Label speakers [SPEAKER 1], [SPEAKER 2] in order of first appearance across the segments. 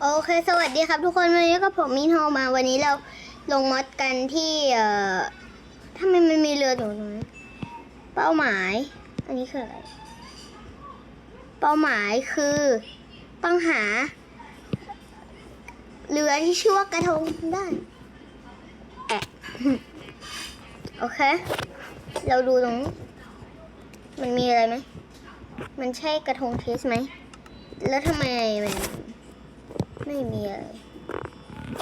[SPEAKER 1] โอเค สวัสดีครับทุกคนวันนี้ก็ผมมินโฮมาวันนี้เราลงมอดกันที่เอ่อทำไมมันมีเรืออยู่ตรงนั้นเป้าหมาย อันนี้คืออะไร เป้าหมายคือต้องหา เรือที่ชื่อว่ากระทงได้แอะโอเค เราดูตรงนี้มันมีอะไรไหมมันใช่กระทงเทสไหมแล้วทำไมมัน ไม่มีอะไร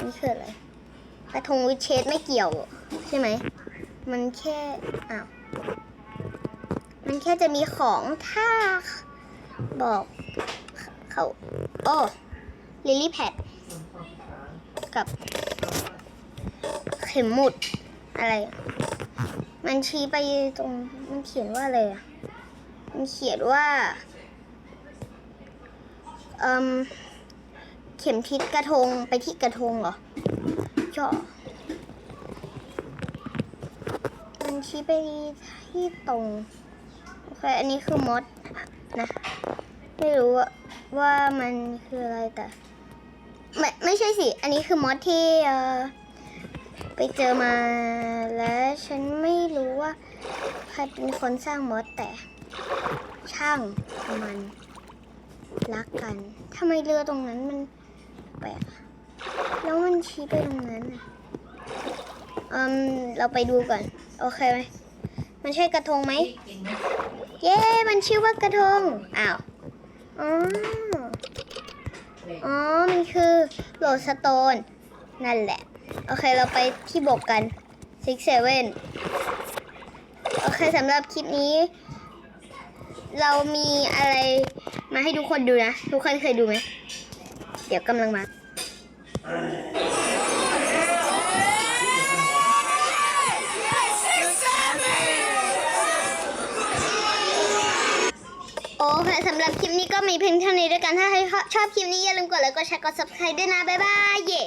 [SPEAKER 1] นี่คืออะไรกระทงวิเชสไม่เกี่ยว ใช่ไหม มันแค่อ้าวมันแค่จะมีของถ้าบอกเขาโอ้ลิลี่แพดกับเข็มหมุดอะไร มันชี้ไปตรง มันเขียนว่าอะไรอะ มันเขียนว่า เอ่ม ข็มทิศกระทงไปที่กระทงเหรอจ่อมันชี้ไปที่ตรง โอเค อันนี้คือมดนะ ไม่รู้ว่าว่ามันคืออะไรแต่ไม่ไม่ใช่สิ อันนี้คือมดที่เออไปเจอมาและฉันไม่รู้ว่าใครเป็นคนสร้างมดแต่ ช่างมันรักกันทำไมเรือตรงนั้นมันแปลกอะแล้วมัน ชี้ไปตรงนั้นอะอืมเราไปดูก่อน โอเคไหมมันใช่กระทงไหม เย้ มันชื่อว่ากระทง อ้าว อ๋อ อ๋อ มันคือโหลดสโตน นั่นแหละ โอเค เราไปที่บกกัน six seven โอเคสำหรับคลิปนี้ เรามีอะไรมาให้ทุกคนดูนะ ทุกคนเคยดูไหม เดี๋ยวกำลังมา โอเคสำหรับคลิปนี้ก็มีเพียงเท่านี้ด้วยกัน ถ้าใครชอบคลิปนี้อย่าลืมกดไลค์กดแชร์กด subscribe ด้วยนะ บ๊ายบาย เย่